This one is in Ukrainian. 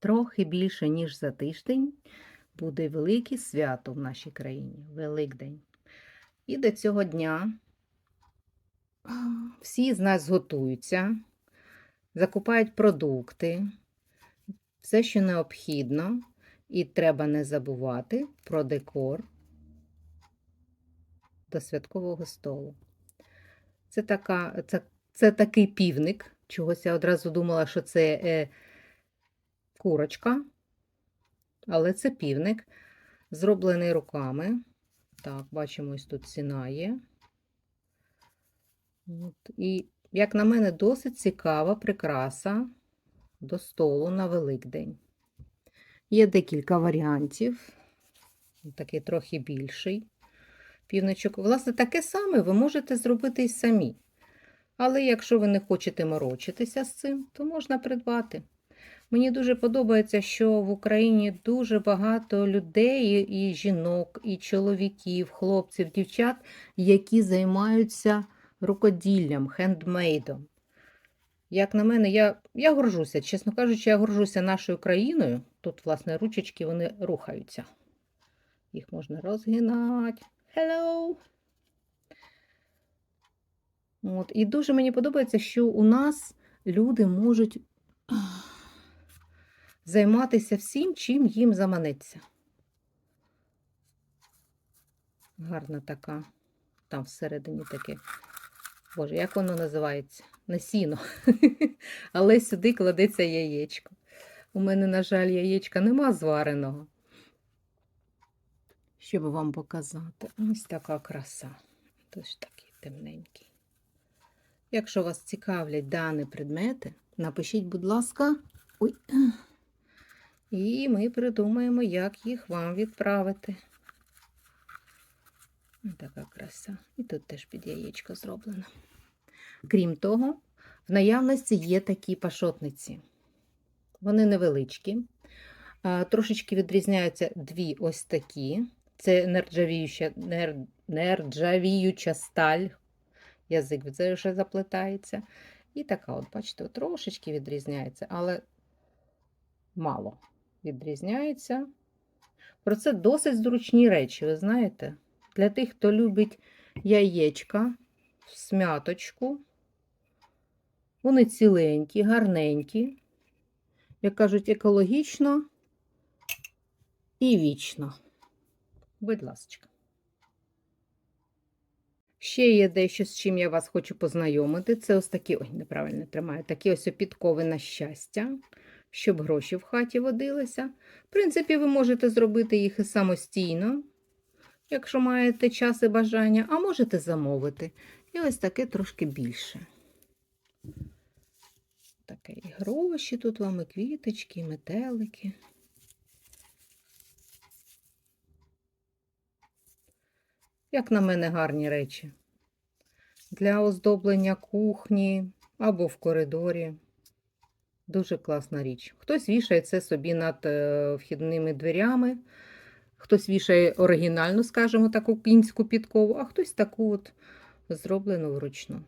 Трохи більше, ніж за тиждень, буде велике свято в нашій країні Великдень. І до цього дня всі з нас готуються, закупають продукти, все, що необхідно, і треба не забувати про декор до святкового столу. Це, така, це, це такий півник. Чогось я одразу думала, що це е, курочка, але це півник, зроблений руками. Так, бачимо, ось тут ціна є. От. І, як на мене, досить цікава прикраса до столу на Великдень. Є декілька варіантів, такий трохи більший півничок. Власне, таке саме ви можете зробити і самі. Але якщо ви не хочете морочитися з цим, то можна придбати. Мені дуже подобається, що в Україні дуже багато людей, і жінок, і чоловіків, хлопців, дівчат, які займаються рукоділлям, хендмейдом. Як на мене, я, я горжуся, чесно кажучи, я горжуся нашою країною. Тут, власне, ручечки вони рухаються. Їх можна розгинати. Hello! От. І дуже мені подобається, що у нас люди можуть займатися всім, чим їм заманеться. Гарна така. Там всередині таке. Боже, як воно називається? Не сіно. Але сюди кладеться яєчко. У мене, на жаль, яєчка нема звареного. Щоб вам показати. Ось така краса. Тож такий темненький. Якщо вас цікавлять дані предмети, напишіть, будь ласка, Ой. І ми придумаємо, як їх вам відправити. Така краса. І тут теж під яєчко зроблено. Крім того, в наявності є такі пашотниці. Вони невеличкі. Трошечки відрізняються дві ось такі. Це нержавіюча, нер, нержавіюча сталь. Язик вже заплетається. І така, от, бачите, трошечки відрізняється, але мало відрізняється. Про це досить зручні речі, ви знаєте? Для тих, хто любить яєчка, смяточку. Вони ціленькі, гарненькі, як кажуть, екологічно і вічно. Будь ласка. Ще є дещо, з чим я вас хочу познайомити. Це ось такі, ой, неправильно тримаю, такі ось підкови на щастя, щоб гроші в хаті водилися. В принципі, ви можете зробити їх і самостійно, якщо маєте час і бажання, а можете замовити. І ось таке трошки більше. Таке і гроші, тут вам і квіточки, і метелики. Як на мене, гарні речі. Для оздоблення кухні або в коридорі. Дуже класна річ. Хтось вішає це собі над е, вхідними дверями, хтось вішає оригінальну, скажімо, таку кінську підкову, а хтось таку от зроблену вручну.